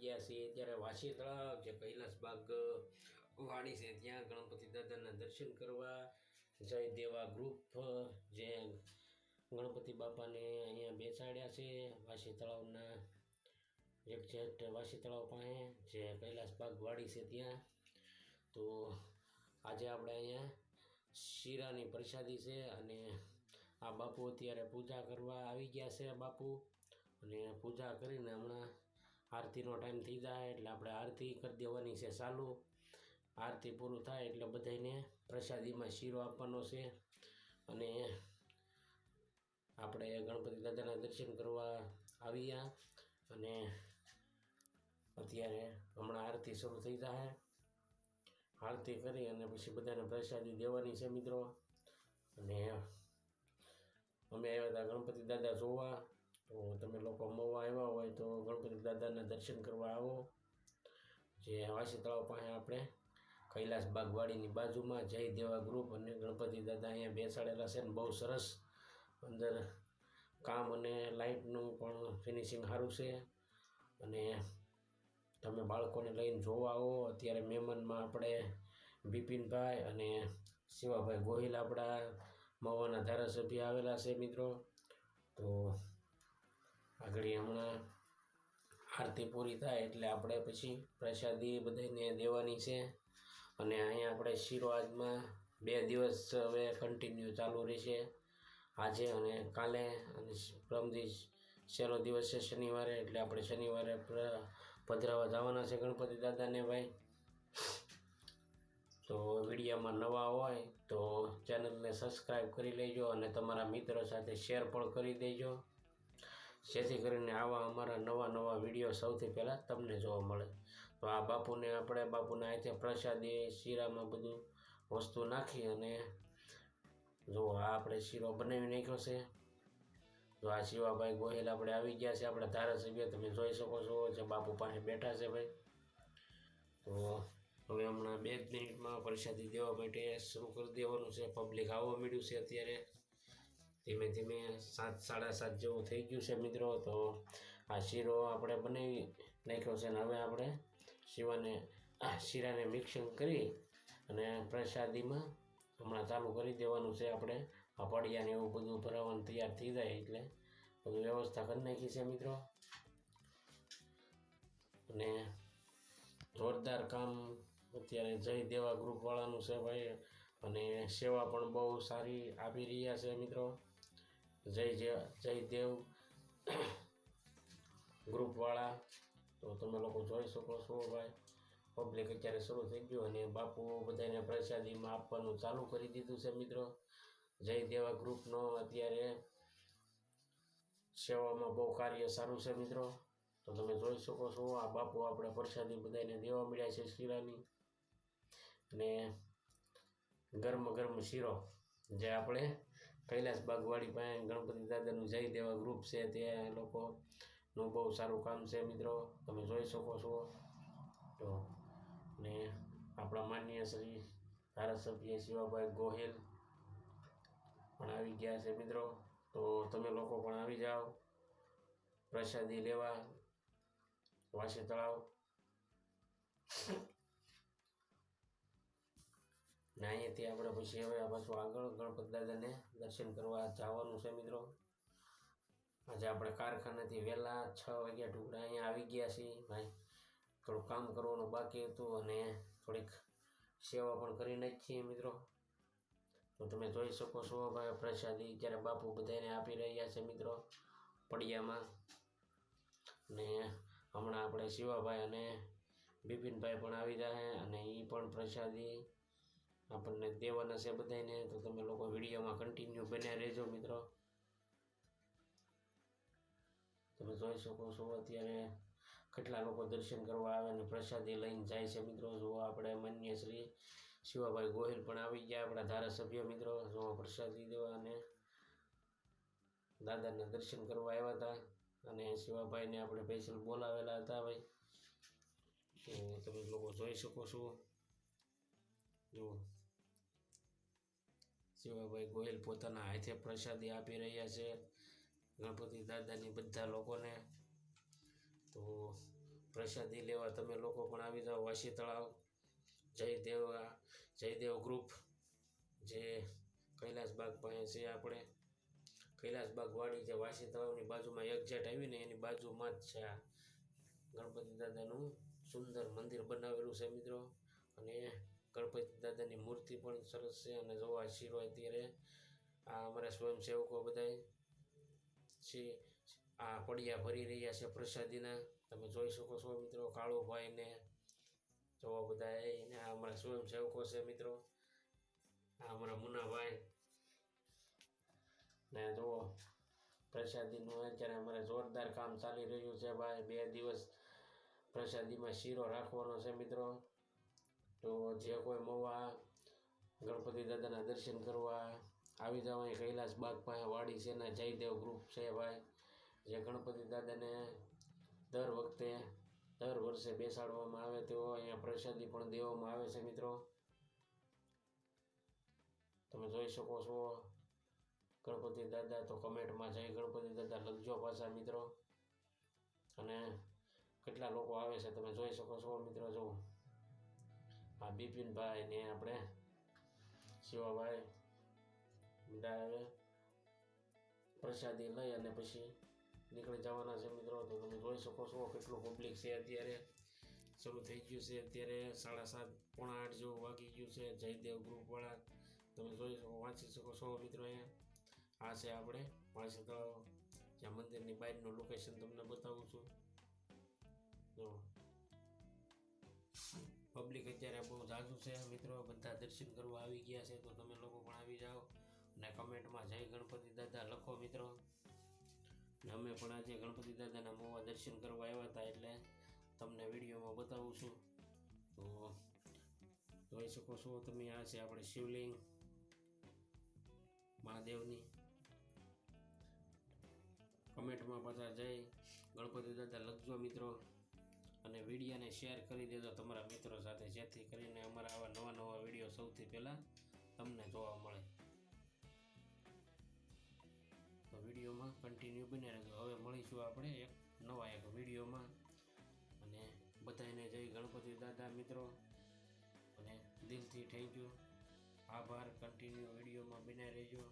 આવી ગયા છીએ, ત્યારે વાસી તળાવ જે કૈલાસબાગ વાડી છે, ત્યાં ગણપતિ દાદાના દર્શન કરવા જય દેવા ગ્રુપ જે ગણપતિ બાપાને અહીંયા બેસાડ્યા છે, વાસી તળાવના એક્ઝેક્ટ વાસી તળાવ પાસે, જે કૈલાસબાગ વાડી છે ત્યાં. તો આજે આપણે અહીંયા શીરાની પ્રસાદી છે અને આ બાપુ અત્યારે પૂજા કરવા આવી ગયા છે બાપુ. અને પૂજા કરીને હમણાં આરતીનો ટાઈમ થઈ જાય એટલે આપણે આરતી કરી દેવાની છે ચાલુ. આરતી પૂરું થાય એટલે બધાને પ્રસાદીમાં શીરો આપવાનો છે. અને આપણે ગણપતિ દાદાના દર્શન કરવા આવ્યા અને અત્યારે હમણાં આરતી શરૂ થઈ જાય. આરતી કરી અને પછી બધાને પ્રસાદી દેવાની છે મિત્રો. અને અમે આવ્યા હતા ગણપતિ દાદા જોવા. તો તમે લોકો મવા આવ્યા હોય તો ગણપતિ દાદાના દર્શન કરવા આવો. જે વાસી તળાવ પાસે આપણે કૈલાસ બાગવાડીની બાજુમાં જય દેવા ગ્રુપ અને ગણપતિ દાદા અહીંયા બેસાડેલા છે ને બહુ સરસ અંદર કામ અને લાઇટનું પણ ફિનિશિંગ સારું છે. અને તમે બાળકોને લઈને જોવા આવો. અત્યારે મહેમાનમાં આપણે બિપિનભાઈ અને શિવાભાઈ ગોહિલ આપણા મવાના ધારાસભ્ય આવેલા છે મિત્રો તો આગળ હમણાં આરતી પૂરી થાય એટલે આપણે પછી પ્રસાદી બધાને દેવાની છે. અને અહીંયા આપણે શીરો બે દિવસ હવે કન્ટિન્યુ ચાલુ રહેશે. આજે અને કાલે અને પ્રમદી છેલ્લો દિવસ છે શનિવારે એટલે આપણે શનિવારે પધરાવા જવાના છે ગણપતિ દાદાને ભાઈ. તો વિડીયોમાં નવા હોય તો ચેનલને સબસ્ક્રાઈબ કરી લેજો અને તમારા મિત્રો સાથે શેર પણ કરી દેજો. જેથી કરીને આવા અમારા નવા નવા વીડિયો સૌથી પહેલાં તમને જોવા મળે. તો આ બાપુને આપણે બાપુના અહીંથી પ્રસાદી શીરામાં બધું વસ્તુ નાખી અને જો આ આપણે શીરો બનાવી નાખ્યો છે. જો આ શિવાભાઈ ગોહિલ આપણે આવી ગયા છે, આપણા ધારાસભ્ય, તમે જોઈ શકો છો જે બાપુ પાસે બેઠા છે ભાઈ. તો હવે હમણાં બે જ મિનિટમાં પ્રસાદી દેવા માટે શરૂ કરી દેવાનું છે. પબ્લિક આવવા મળ્યું છે અત્યારે. ધીમે ધીમે સાત, સાડા સાત જેવું થઈ ગયું છે મિત્રો. તો આ શીરો આપણે બનાવી નાખ્યો છે અને હવે આપણે શિવાને શીરાને મિક્સિંગ કરી અને પ્રસાદીમાં હમણાં ચાલુ કરી દેવાનું છે આપણે. આ પડિયાને એવું બધું ભરાવાનું તૈયાર થઈ જાય એટલે બધું વ્યવસ્થા કરી નાખી છે મિત્રો. અને જોરદાર કામ અત્યારે જય દેવા ગ્રુપવાળાનું છે ભાઈ. અને સેવા પણ બહુ સારી આપી રહ્યા છે મિત્રો. જય જય દેવ ગ્રુપવાળા. તો તમે લોકો જોઈ શકો છો ભાઈ. પબ્લિક અત્યારે શરૂ થઈ ગયું અને બાપુ બધાને પ્રસાદીમાં આપવાનું ચાલુ કરી દીધું છે મિત્રો. જય દેવા ગ્રુપનો અત્યારે સેવામાં બહુ કાર્ય સારું છે મિત્રો. તો તમે જોઈ શકો છો, આ બાપુ આપણે પ્રસાદી બધાને દેવા મળ્યા છે શીરાની. અને ગરમ ગરમ શીરો જે આપણે કૈલાસ બાગવાડી પાસે ગણપતિ દાદાનું જય દેવા ગ્રુપ છે તે લોકોનું બહુ સારું કામ છે મિત્રો. તમે જોઈ શકો છો. તો ને આપણા માનનીય શ્રી ધારાસભ્ય શિવાભાઈ ગોહિલ પણ આવી ગયા છે મિત્રો. તો તમે લોકો પણ આવી જાઓ. પ્રસાદી લેવા, વાસી તળાવ. ને અહીંયાથી આપણે પછી હવે પાછું આગળ ગણપત દાદાને દર્શન કરવા જવાનું છે મિત્રો. આજે આપણે કારખાનાથી વહેલા છ વાગ્યા ટુકડા અહીંયા આવી ગયા છીએ. ભાઈ, થોડું કામ કરવાનું બાકી હતું અને થોડીક સેવા પણ કરી નાખીએ મિત્રો. તો તમે જોઈ શકો છો, ભાઈ, પ્રસાદી જ્યારે બાપુ બધાને આપી રહ્યા છે મિત્રો પડિયામાં. ને હમણાં આપણે શિવાભાઈ અને બિપિનભાઈ પણ આવી જાય અને એ પણ પ્રસાદી આપણને દેવાના છે બધાને તો તમે લોકો વિડીયોમાં કન્ટિન્યુ બન્યા રહેજો મિત્રો. તમે જોઈ શકો છો અત્યારે કેટલા લોકો દર્શન કરવા આવે અને પ્રસાદી લઈને જાય છે મિત્રો. જો આપણે માન્ય શ્રી શિવાભાઈ ગોહિલ પણ આવી ગયા, આપણા ધારાસભ્ય મિત્રો. જો પ્રસાદી દેવા અને દાદાને દર્શન કરવા આવ્યા હતા અને શિવાભાઈને આપણે સ્પેશિયલ બોલાવેલા હતા ભાઈ. તો તમે લોકો જોઈ શકો છો. જો શિવાભાઈ ગોયલ પોતાના હાથે પ્રસાદી આપી રહ્યા છે ગણપતિ દાદાની બધા લોકોને. તો પ્રસાદી લેવા તમે લોકો પણ આવી જાઓ. વાસી તળાવ જયદેવ જયદેવ ગ્રુપ, જે કૈલાસબાગ પાસે છે આપણે. કૈલાસબાગ વાડી જે વાસી તળાવની બાજુમાં એક્ઝેટ આવીને એની બાજુમાં જ છે આ. ગણપતિ દાદાનું સુંદર મંદિર બનાવેલું છે મિત્રો. અને ગણપતિ દાદાની મૂર્તિ પણ સરસ છે અને જોવા શીરો અત્યારે આ અમારા સ્વયંસેવકો બધાય છે, આ પડિયા ભરી રહ્યા છે પ્રસાદીના. તમે જોઈ શકો છો મિત્રો કાળો ભાઈને જોવા બધા એને આ અમારા સ્વયંસેવકો છે મિત્રો. આ અમારા મુનાભાઈ. ને જુઓ પ્રસાદીનું અત્યારે અમારે જોરદાર કામ ચાલી રહ્યું છે ભાઈ. બે દિવસ પ્રસાદીમાં શીરો રાખવાનો છે મિત્રો. તો જે કોઈ મોવા, ગણપતિ દાદાના દર્શન કરવા આવી જાવ અહીં કૈલાસ બાગ પાસે વાડી છે ને જયદેવ ગ્રુપ છે ભાઈ, જે ગણપતિ દાદાને દર વખતે, દર વર્ષે બેસાડવામાં આવે તેઓ અહીંયા પ્રસાદી પણ દેવામાં આવે છે મિત્રો. તમે જોઈ શકો છો, ગણપતિ દાદા તો કમેન્ટમાં જઈ ગણપતિ દાદા લખજો પાછા મિત્રો. અને કેટલા લોકો આવે છે તમે જોઈ શકો છો મિત્રો, જો આ બિપિનભાઈ ને આપણે શિવાભાઈ હવે પ્રસાદી લઈ અને પછી નીકળી જવાના છે મિત્રો. તો તમે જોઈ શકો છો કેટલું પબ્લિક છે અત્યારે. શરૂ થઈ ગયું છે અત્યારે સાડા સાત, પોણા આઠ જેવું વાગી ગયું છે. જયદેવ ગ્રુપવાળા તમે જોઈ શકો, વાંચી શકો છો મિત્રો અહીંયા. આ છે આપણે. વાંચી તળાવ જ્યાં મંદિરની બહારનું લોકેશન તમને બતાવું છું. જો. પબ્લિક અત્યારે બહુ ઝાઝું છે. મિત્રો, બધા દર્શન કરવા આવી ગયા છે, તો તમે લોકો પણ આવી જાઓ અને કમેન્ટમાં જય ગણપતિ દાદા લખો મિત્રો. ને અમે પણ આજે ગણપતિ દાદાના મોવા દર્શન કરવા આવ્યા હતા એટલે તમને વિડીયોમાં બતાવું છું. તો જોઈ શકો છો તમે, આ છે આપણે શિવલિંગ મહાદેવની. કમેન્ટમાં પાછા જય ગણપતિ દાદા લખજો મિત્રો. અને વિડીયોને શેર કરી દેજો તમારા મિત્રો સાથે, જેથી કરીને અમારા આવા નવા નવા વીડિયો સૌથી પહેલાં તમને જોવા મળે. તો વિડીયોમાં કન્ટિન્યુ બની રહેજો. હવે મળીશું આપણે એક નવા એક વિડીયોમાં. અને બધાને જય ગણપતિ દાદા મિત્રો. અને દિલથી થેન્ક યુ આભાર. કન્ટિન્યુ વિડીયોમાં બને રહેજો.